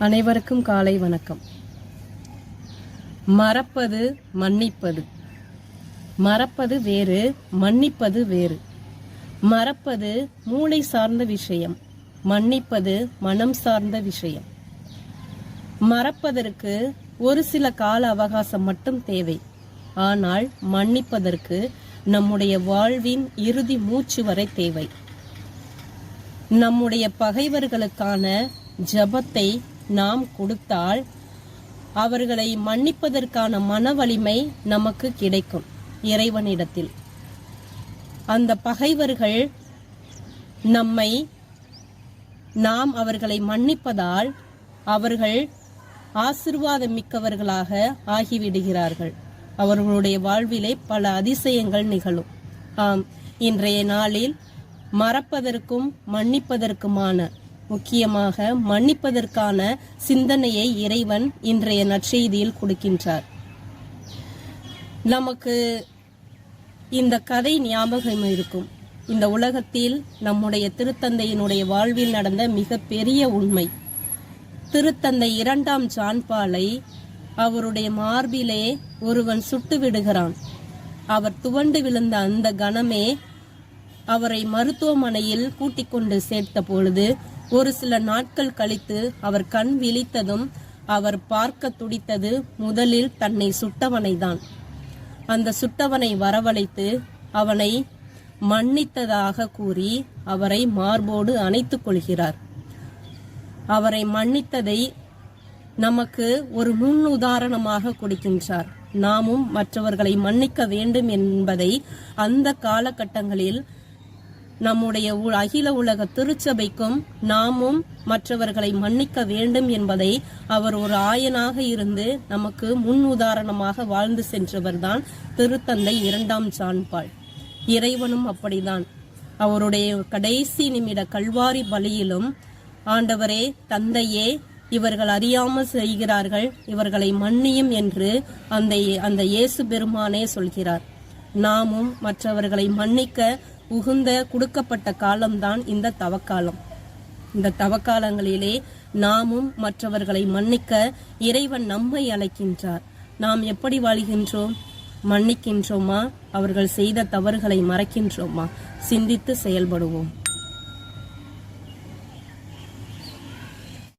அனைவருக்கும் காலை வணக்கம். மறப்பது மன்னிப்பது. மறப்பது வேறு மன்னிப்பது வேறு. மறப்பது மூளை சார்ந்த விஷயம் மன்னிப்பது மனம் சார்ந்த விஷயம். மறப்பதற்கு ஒரு சில கால அவகாசம் மட்டும் தேவை. ஆனால் மன்னிப்பதற்கு நம்முடைய வாழ்வின் இறுதி மூச்சு வரை தேவை. நம்முடைய பகைவர்களுக்கான ஜபத்தை நாம் கொடுத்தால் அவர்களை மன்னிப்பதற்கான மன வலிமை நமக்கு கிடைக்கும் இறைவனிடத்தில். அந்த பகைவர்கள் நம்மை நாம் அவர்களை மன்னிப்பதால் அவர்கள் ஆசிர்வாதம் மிக்கவர்களாக ஆகிவிடுகிறார்கள். அவர்களுடைய வாழ்விலே பல அதிசயங்கள் நிகழும். ஆம் இன்றைய நாளில் மறப்பதற்கும் மன்னிப்பதற்குமான முக்கியமாக மன்னிப்பதற்கான சிந்தனையை இறைவன் இன்றைய நற்செய்தியில் கொடுக்கின்றார். நமக்கு இந்த கதை ஞாபகம் இருக்கும். இந்த உலகத்தில் நம்முடைய திருத்தந்தையினுடைய வாழ்வில் நடந்த மிக பெரிய உண்மை. திருத்தந்தை இரண்டாம் ஜான்பாலை அவருடைய மார்பிலே ஒருவன் சுட்டு விடுகிறான். அவர் துவண்டு விழுந்த அந்த கணமே அவரை மருத்துவமனையில் கூட்டிக் கொண்டு சேர்த்த பொழுது ஒரு சில நாட்கள் கழித்து அவர் கண் விழித்ததும் அவர் பார்க்க துடித்தது முதலில் தன்னை சுட்டவனைதான். அந்த சுட்டவனை வரவழைத்து அவனை மன்னித்ததாக கூறி அவரை மார்போடு அணைத்துக் கொள்கிறார். அவரை மன்னித்ததை நமக்கு ஒரு முன் உதாரணமாக கொடுக்கின்றார். நாமும் மற்றவர்களை மன்னிக்க வேண்டும் என்பதை அந்த காலகட்டங்களில் நம்முடைய உ- அகில உலக திருச்சபைக்கும் நாமும் மற்றவர்களை மன்னிக்க வேண்டும் என்பதை அவர் ஒரு ஆயனாக இருந்து நமக்கு முன் உதாரணமாக வாழ்ந்து சென்றவர்தான் திருத்தந்தை இரண்டாம் ஜான்பால். இறைவனும் அப்படிதான். அவருடைய கடைசி நிமிட கல்வாரி பலியிலும் ஆண்டவரே தந்தையே இவர்கள் அறியாமல் செய்கிறார்கள் இவர்களை மன்னியும் என்று அந்த அந்த இயேசு பெருமானே சொல்கிறார். நாமும் மற்றவர்களை மன்னிக்க உகுந்த கொடுக்கப்பட்ட காலம்தான் இந்த தவக்காலம். இந்த தவக்காலங்களிலே நாமும் மற்றவர்களை மன்னிக்க இறைவன் நம்மை அழைக்கின்றார். நாம் எப்படி வாழ்கின்றோம்? மன்னிக்கின்றோமா? அவர்கள் செய்த தவறுகளை மறைக்கின்றோமா? சிந்தித்து செயல்படுவோம்.